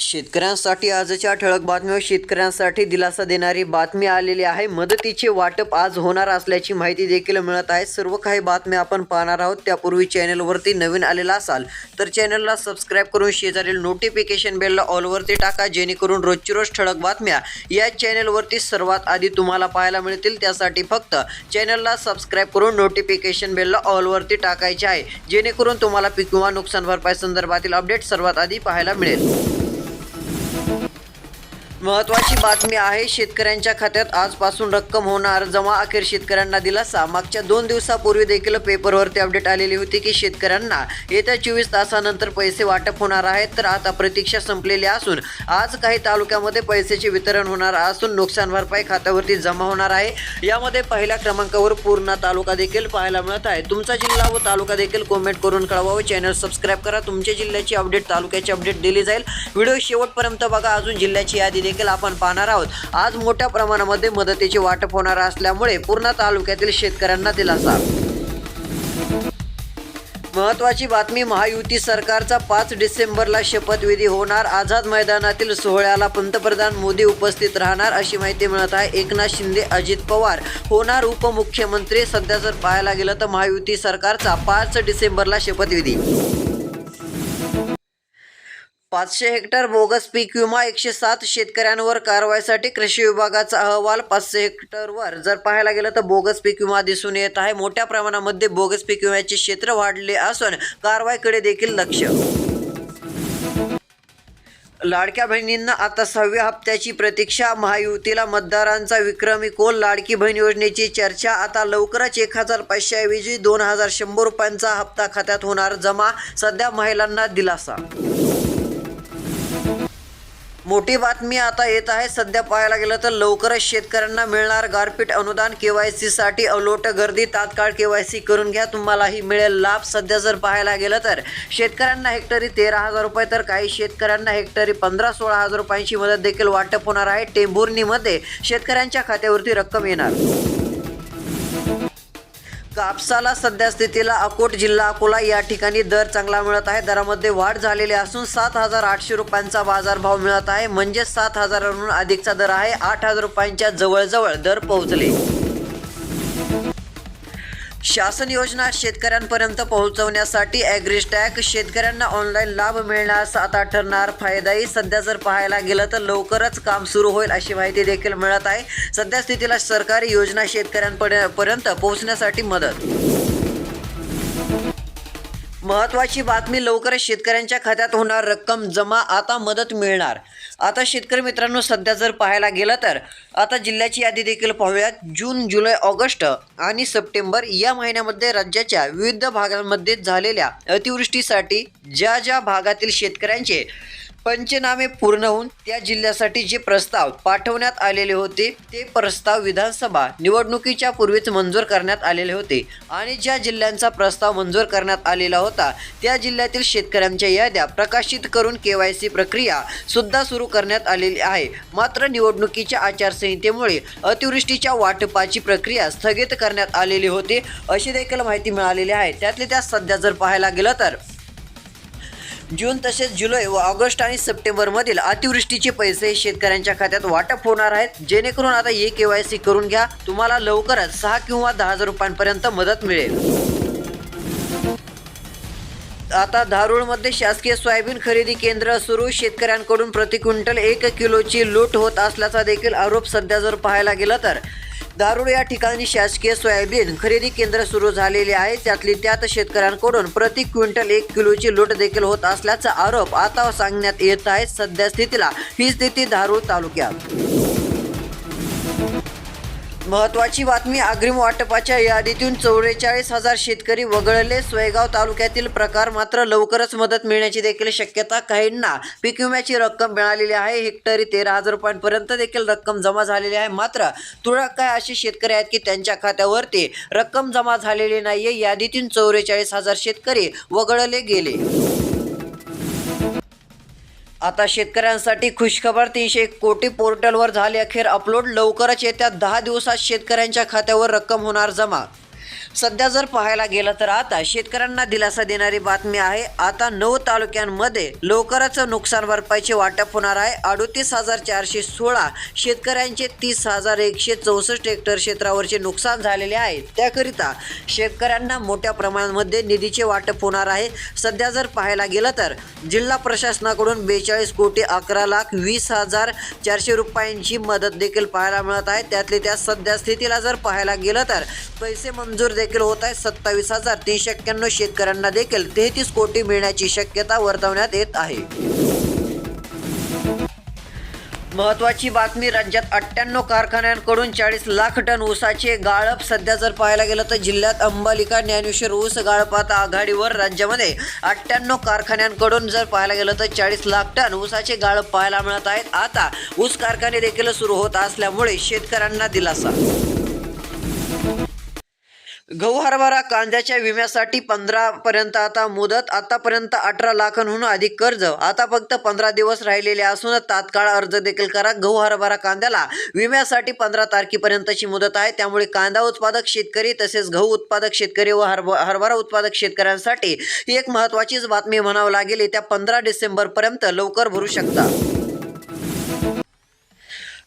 शेतकऱ्यांसाठी आजच्या ठळक बातम्या शेतकऱ्यांसाठी दिलासा देणारी बातमी आलेली आहे. मदतीचे वाटप आज होणार असल्याची माहिती देखील मिळत आहे. सर्व काही बातम्या आपण पाहणार आहोत. त्यापूर्वी चॅनलवरती नवीन आलेला असाल तर चॅनलला सबस्क्राईब करून शेजारील नोटिफिकेशन बेलला ऑलवरती टाका जेणेकरून रोजची रोज ठळक बातम्या या चॅनलवरती सर्वात आधी तुम्हाला पाहायला मिळतील. त्यासाठी फक्त चॅनलला सबस्क्राईब करून नोटिफिकेशन बेलला ऑलवरती टाकायचे आहे. जेणेकरून तुम्हाला पीक किंवा नुकसान भरपाई संदर्भातील अपडेट सर्वात आधी पाहायला मिळेल. महत्वाची बातमी आहे शेतकऱ्यांच्या खात्यात आजपासून रक्कम होणार. जमा अखेर शेतकऱ्यांना दिलासा. मागच्या दोन दिवसापूर्वी देखील पेपरवरती अपडेट आलेली होती की शेतकऱ्यांना येत्या चोवीस तासानंतर पैसे वाटप होणार आहेत. तर आता प्रतीक्षा संपलेली असून आज काही तालुक्यामध्ये पैशाचे वितरण होणार असून नुकसान भरपाई खात्यावरती जमा होणार आहे. यामध्ये पहिल्या क्रमांकावर पूर्णा तालुका देखील पाहायला मिळत आहे. तुमचा जिल्हा व तालुका देखील कॉमेंट करून कळवावं चॅनल सबस्क्राईब करा. तुमच्या जिल्ह्याची अपडेट तालुक्याची अपडेट दिली जाईल. व्हिडिओ शेवटपर्यंत बघा. अजून जिल्ह्याची यादी देखील आपण पाहणार आहोत. आज मोठ्या प्रमाणामध्ये मदतीचे वाटप होणार असल्यामुळे पूर्णा तालुक्यातील शेतकऱ्यांना दिलासा. महत्वाची बातमी महायुती सरकारचा पाच डिसेंबरला शपथविधी होणार. आझाद मैदानातील सोहळ्याला पंतप्रधान मोदी उपस्थित राहणार अशी माहिती मिळत आहे. एकनाथ शिंदे अजित पवार होणार उपमुख्यमंत्री. सध्या जर पाहायला गेलं तर महायुती सरकारचा पाच डिसेंबरला शपथविधी. पाचशे हेक्टर बोगस पीक विमा एकशे सात शेतकऱ्यांवर कारवाईसाठी कृषी विभागाचा अहवाल पाचशे हेक्टरवर. जर पाहायला गेलं तर बोगस पीक विमा दिसून येत आहे. मोठ्या प्रमाणामध्ये बोगस पीक विम्याचे क्षेत्र वाढले असून कारवाईकडे देखील लक्ष. लाडक्या बहिणींना आता सहाव्या हप्त्याची प्रतीक्षा. महायुतीला मतदारांचा विक्रमी कोल. लाडकी बहीण योजनेची चर्चा. आता लवकरच एक हजार पाचशेऐवजी दोन हजार शंभर रुपयांचा हप्ता खात्यात होणार जमा. सध्या महिलांना दिलासा. मोठी बातमी आता येत आहे. सध्या पाहायला गेलं तर लवकरच शेतकऱ्यांना मिळणार गारपीट अनुदान के वायसाठी अलोट गर्दी. तात्काळ के वाय सी करून घ्या. तुम्हालाही मिळेल लाभ. सध्या जर पाहायला गेलं तर शेतकऱ्यांना हेक्टरी तेरा हजार रुपये तर काही शेतकऱ्यांना हेक्टरी पंधरा सोळा हजार रुपयांची मदत देखील वाटप होणार आहे. टेंभुर्णीमध्ये शेतकऱ्यांच्या खात्यावरती रक्कम येणार. कापसाला सध्या स्थितीला अकोट जिल्हा अकोला या ठिकाणी दर चांगला मिळत आहे. दरामध्ये वाढ झालेली असून सात हजार आठशे रुपयांचा बाजारभाव मिळत आहे. म्हणजे सात हजारांहून अधिकचा दर आहे. आठ हजार रुपयांच्या जवळजवळ दर पोहोचले. शासन योजना शेतकऱ्यांपर्यंत पोहोचवण्यासाठी ॲग्रिस्टॅक शेतकऱ्यांना ऑनलाईन लाभ मिळण्यास आता ठरणार फायदाही. सध्या जर पाहायला गेलं तर लवकरच काम सुरू होईल अशी माहिती देखील मिळत आहे. सध्या स्थितीला सरकारी योजना शेतकऱ्यांपर्यंत पोहोचण्यासाठी मदत महत्वाची बातमी लवकरच शेतकऱ्यांच्या खात्यात होणार. रक्कम जमा आता मदत मिळणार. आता शेतकरी मित्रांनो सध्या जर पाहायला गेलं तर आता जिल्ह्याची यादी देखील पाहूयात. जून जुलै ऑगस्ट आणि सप्टेंबर या महिन्यामध्ये राज्याच्या विविध भागांमध्ये झालेल्या अतिवृष्टीसाठी ज्या ज्या भागातील शेतकऱ्यांचे पंचनामे पूर्ण होऊन त्या जिल्ह्यासाठी जे प्रस्ताव पाठवण्यात आलेले होते ते प्रस्ताव विधानसभा निवडणुकीच्या पूर्वीच मंजूर करण्यात आलेले होते. आणि ज्या जिल्ह्यांचा प्रस्ताव मंजूर करण्यात आलेला होता त्या जिल्ह्यातील शेतकऱ्यांच्या याद्या प्रकाशित करून के वाय सी प्रक्रिया सुद्धा सुरू करण्यात आलेली आहे. मात्र निवडणुकीच्या आचारसंहितेमुळे अतिवृष्टीच्या वाटपाची प्रक्रिया स्थगित करण्यात आलेली होती अशी देखील माहिती मिळालेली आहे. त्यातले त्यात सध्या जर पाहायला गेलं तर जून तसेच जुलै व ऑगस्ट आणि सप्टेंबरमधील अतिवृष्टीचे पैसे शेतकऱ्यांच्या खात्यात वाटप होणार आहेत. जेणेकरून आता ए के वाय सी करून घ्या. तुम्हाला लवकरच सहा किंवा दहा हजार रुपयांपर्यंत मदत मिळेल. आता धारूळमध्ये शासकीय सोयाबीन खरेदी केंद्र सुरू. शेतकऱ्यांकडून प्रति क्विंटल एक किलोची लूट होत असल्याचा देखील आरोप सध्या जर पाहायला गेला तर. दारुड या ठिकाणी शासकीय सोयाबीन खरेदी केंद्र सुरू झालेले आहे. त्यातली त्यात शेतकऱ्यांकडून प्रति क्विंटल एक किलोची लूट देखील होत असल्याचा आरोप आता सांगण्यात येत आहे. सध्या स्थितीला ही स्थिती धारूळ तालुक्यात. महत्वाची बातमी अग्रिम वाटपाच्या यादीतून चौवेचाळीस हजार शेतकरी वगळले. सोयगाव तालुक्यातील प्रकार मात्र लवकरच मदत मिळण्याची देखील शक्यता काहींना पीक विम्याची रक्कम मिळालेली आहे. हेक्टरी तेरा हजार रुपयांपर्यंत देखील रक्कम जमा झालेली आहे. मात्र तुरळक काय असे शेतकरी आहेत की त्यांच्या खात्यावरती रक्कम जमा झालेली नाहीये? यादीतून चौवेचाळीस हजार शेतकरी वगळले गेले. आता शेतकऱ्यांसाठी खुशखबर तीनशे कोटी पोर्टलवर झाली अखेर अपलोड. लवकरच येत्या दहा दिवसात शेतकऱ्यांच्या खात्यावर रक्कम होणार जमा. सध्या जर पाहायला गेलं तर आता शेतकऱ्यांना दिलासा देणारी बातमी आहे. आता नऊ तालुक्यांमध्ये लवकरच नुकसान भरपाईचे वाटप होणार आहे. अडोतीस हजार चारशे सोळा शेतकऱ्यांचे तीस हजार एकशे चौसष्ट हेक्टर क्षेत्रावरचे नुकसान झालेले आहे. त्याकरिता शेतकऱ्यांना मोठ्या प्रमाणामध्ये निधीचे वाटप होणार आहे. सध्या जर पाहायला गेलं तर जिल्हा प्रशासनाकडून बेचाळीस कोटी अकरा लाख वीस हजार चारशे रुपयांची मदत देखील पाहायला मिळत आहे. त्यातले त्या सध्या स्थितीला जर पाहायला गेलं तर पैसे मंजूर देखील होत आहे. सत्तावीस हजार तीनशे एक्क्याण्णव शेतकऱ्यांना देखील तेहतीस कोटी मिळण्याची शक्यता वर्तवण्यात येत आहे. महत्वाची बातमी राज्यात अठ्ठ्याण्णव कारखान्यांकडून चाळीस लाख टन ऊसाचे गाळप सध्या जर पाहायला गेलं तर जिल्ह्यात अंबालिका ज्ञानेश्वर ऊस गाळपात आघाडीवर राज्यामध्ये अठ्ठ्याण्णव कारखान्यांकडून जर पाहायला गेलं तर चाळीस लाख टन ऊसाचे गाळप पाहायला मिळत आहेत. आता ऊस कारखाने देखील सुरू होत असल्यामुळे शेतकऱ्यांना दिलासा. गहू हरभरा कांद्याच्या विम्यासाठी पंधरा पर्यंत आता मुदत आतापर्यंत अठरा लाखांहून अधिक कर्ज. आता फक्त पंधरा दिवस राहिलेले असून तात्काळ अर्ज देखील करा. गहू हरभरा कांद्याला विम्यासाठी पंधरा तारखेपर्यंतची मुदत आहे. त्यामुळे कांदा उत्पादक शेतकरी तसेच गहू उत्पादक शेतकरी व हरभ हरभरा उत्पादक शेतकऱ्यांसाठी ही एक महत्त्वाचीच बातमी म्हणावं लागेल. येत्या पंधरा डिसेंबरपर्यंत लवकर भरू शकता.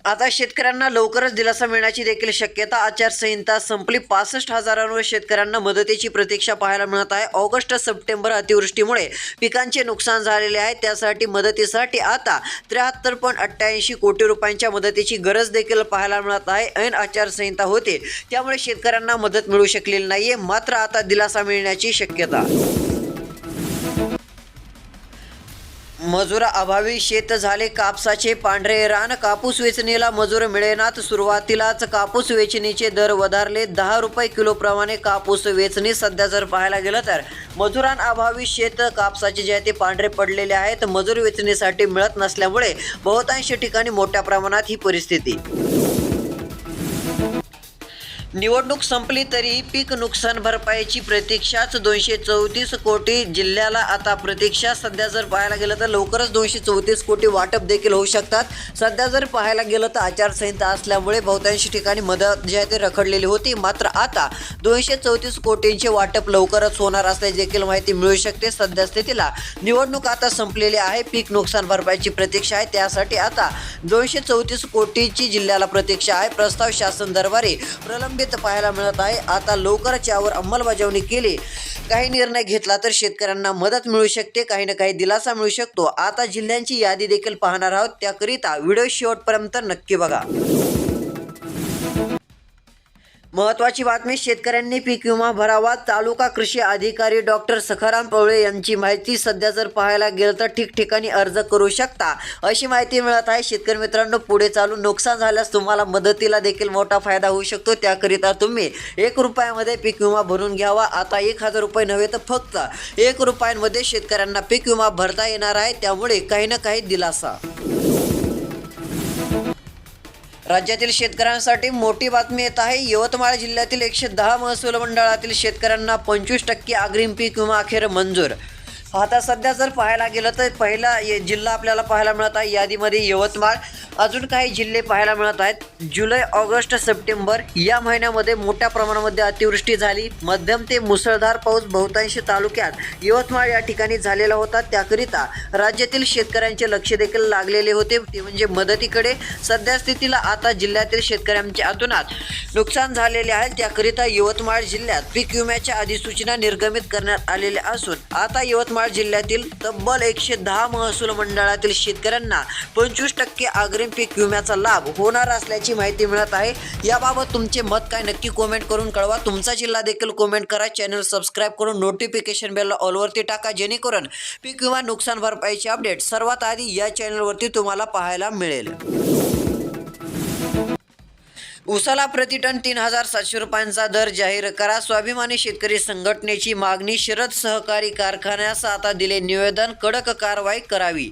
आता शेतकऱ्यांना लवकरच दिलासा मिळण्याची देखील शक्यता आचारसंहिता संपली. पासष्ट हजारांवर शेतकऱ्यांना मदतीची प्रतीक्षा पाहायला मिळत आहे. ऑगस्ट सप्टेंबर अतिवृष्टीमुळे पिकांचे नुकसान झालेले आहे. त्यासाठी मदतीसाठी आता त्र्याहत्तर पॉईंट अठ्ठ्याऐंशी कोटी रुपयांच्या मदतीची गरज देखील पाहायला मिळत आहे. ऐन आचारसंहिता होते. त्यामुळे शेतकऱ्यांना मदत मिळू शकलेली नाहीये. मात्र आता दिलासा मिळण्याची शक्यता मजुरा अभावी शेत झाले कापसाचे पांढरे रान कापूस वेचणीला मजूर मिळेनात सुरुवातीलाच कापूस वेचणीचे दर वधारले. दहा रुपये किलोप्रमाणे कापूस वेचणी सध्या जर पाहायला गेलं तर मजुरांअभावी शेत कापसाचे जे आहे ते पांढरे पडलेले आहेत. मजूर वेचणीसाठी मिळत नसल्यामुळे बहुतांश ठिकाणी मोठ्या प्रमाणात ही परिस्थिती. निवडणूक संपली तरी पीक नुकसान भरपाईची प्रतीक्षाच दोनशे चौतीस कोटी जिल्ह्याला आता प्रतीक्षा. सध्या जर पाहायला गेलं तर लवकरच दोनशे चौतीस कोटी वाटप देखील होऊ शकतात. सध्या जर पाहायला गेलं तर आचारसंहिता असल्यामुळे बहुतांश ठिकाणी मदत जी आहे ते रखडलेली होती. मात्र आता दोनशे चौतीस कोटींचे वाटप लवकरच होणार असल्याची देखील माहिती मिळू शकते. सध्या स्थितीला निवडणूक आता संपलेली आहे. पीक नुकसान भरपाईची प्रतीक्षा आहे. त्यासाठी आता दोनशे चौतीस कोटीची जिल्ह्याला प्रतीक्षा आहे. प्रस्ताव शासन दरबारी प्रलंबित पाहायला मिळत आहे. आता लवकरच यावर अंमलबजावणी केली. काही निर्णय घेतला तर शेतकऱ्यांना मदत मिळू शकते काही ना काही दिलासा मिळू शकतो. आता जिल्ह्यांची यादी देखील पाहणार आहोत. त्याकरिता व्हिडिओ शेवटपर्यंत नक्की बघा. महत्वाची बातमी शेतकऱ्यांनी पीक विमा भरावा. तालुका कृषी अधिकारी डॉक्टर सखाराम पवळे यांची माहिती सध्या जर पाहायला गेलं तर ठिकठिकाणी अर्ज करू शकता. अशी माहिती मिळत आहे. शेतकरी मित्रांनो पुढे चालू नुकसान झाल्यास तुम्हाला मदतीला देखील मोठा फायदा होऊ शकतो. त्याकरिता तुम्ही एक रुपयामध्ये पीक विमा भरून घ्यावा. आता एक हजार रुपये नव्हे तर फक्त एक रुपयांमध्ये शेतकऱ्यांना पीक विमा भरता येणार आहे. त्यामुळे काही ना काही दिलासा. राज्यातील शेतकऱ्यांसाठी मोठी बातमी येत आहे. यवतमाळ जिल्ह्यातील एकशे दहा महसूल मंडळातील शेतकऱ्यांना पंचवीस टक्के अग्रिम पीक विमा अखेर मंजूर आता सध्या जर पाहायला गेलं तर पहिला ये जिल्हा आपल्याला पाहायला मिळत आहे यादीमध्ये यवतमाळ. अजून काही जिल्हे पाहायला मिळत आहेत. जुलै ऑगस्ट सप्टेंबर या महिन्यामध्ये मोठ्या प्रमाणामध्ये अतिवृष्टी झाली. मध्यम ते मुसळधार पाऊस बहुतांश तालुक्यात यवतमाळ या ठिकाणी झालेला होता. त्याकरिता राज्यातील शेतकऱ्यांचे लक्ष देखील लागलेले होते. ते म्हणजे मदतीकडे. सध्या स्थितीला आता जिल्ह्यातील शेतकऱ्यांच्या अतुनात नुकसान झालेले आहे. त्याकरिता यवतमाळ जिल्ह्यात पीक विम्याच्या अधिसूचना निर्गमित करण्यात आलेल्या असून आता यवतमाळ जिल्ह्यातील तब्बल एकशे दहा महसूल मंडळातील शेतकऱ्यांना पंचवीस टक्के अग्रिम पीक विम्याचा लाभ होणार असल्याची माहिती मिळत आहे. याबाबत तुमचे मत काय नक्की कॉमेंट करून कळवा. तुमचा जिल्हा देखील कॉमेंट करा. चॅनल सबस्क्राईब करून नोटिफिकेशन बेल ऑलवरती टाका जेणेकरून पीक विमा नुकसान भरपाईचे अपडेट सर्वात आधी या चॅनलवरती तुम्हाला पाहायला मिळेल. उसाला प्रतिटन तीन हजार सातशे रुपयांचा दर जाहीर करा. स्वाभिमानी शेतकरी संघटनेची मागणी शरद सहकारी कारखान्यास आता दिले निवेदन कडक कारवाई करावी.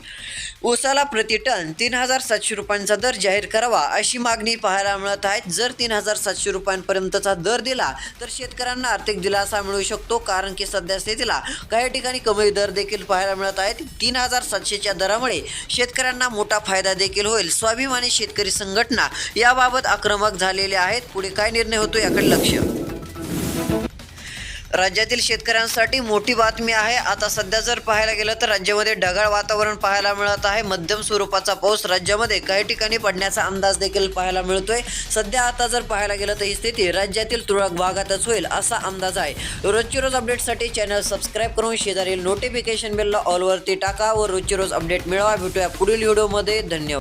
उसाला प्रतिटन तीन हजार सातशे रुपयांचा दर जाहीर करावा अशी मागणी पाहायला मिळत आहे. जर तीन हजार सातशे रुपयांपर्यंतचा दर दिला तर शेतकऱ्यांना आर्थिक दिलासा मिळू शकतो कारण की सध्या स्थितीला काही ठिकाणी कमी दर देखील पाहायला मिळत आहेत. तीन हजार सातशेच्या दरामुळे शेतकऱ्यांना मोठा फायदा देखील होईल. स्वाभिमानी शेतकरी संघटना याबाबत आक्रमक झालेले आहेत. पुढे काय निर्णय होतो याकडे लक्ष. राज्यातील शेतकऱ्यांसाठी मोठी बातमी आहे. आता सध्या जर पाहायला गेलं तर राज्यामध्ये ढगाळ वातावरण पाहायला मिळत आहे. मध्यम स्वरूपाचा पाऊस राज्यामध्ये काही ठिकाणी पडण्याचा अंदाज देखील पाहायला मिळतोय. सध्या आता जर पाहायला गेलं तर ही स्थिती राज्यातील तुरळक भागातच होईल असा अंदाज आहे. रोजची रोज अपडेटसाठी चॅनल सबस्क्राईब करून शेजारील नोटिफिकेशन बेलला ऑलवरती टाका व रोजची रोज अपडेट मिळवा. भेटूया पुढील व्हिडिओमध्ये धन्यवाद.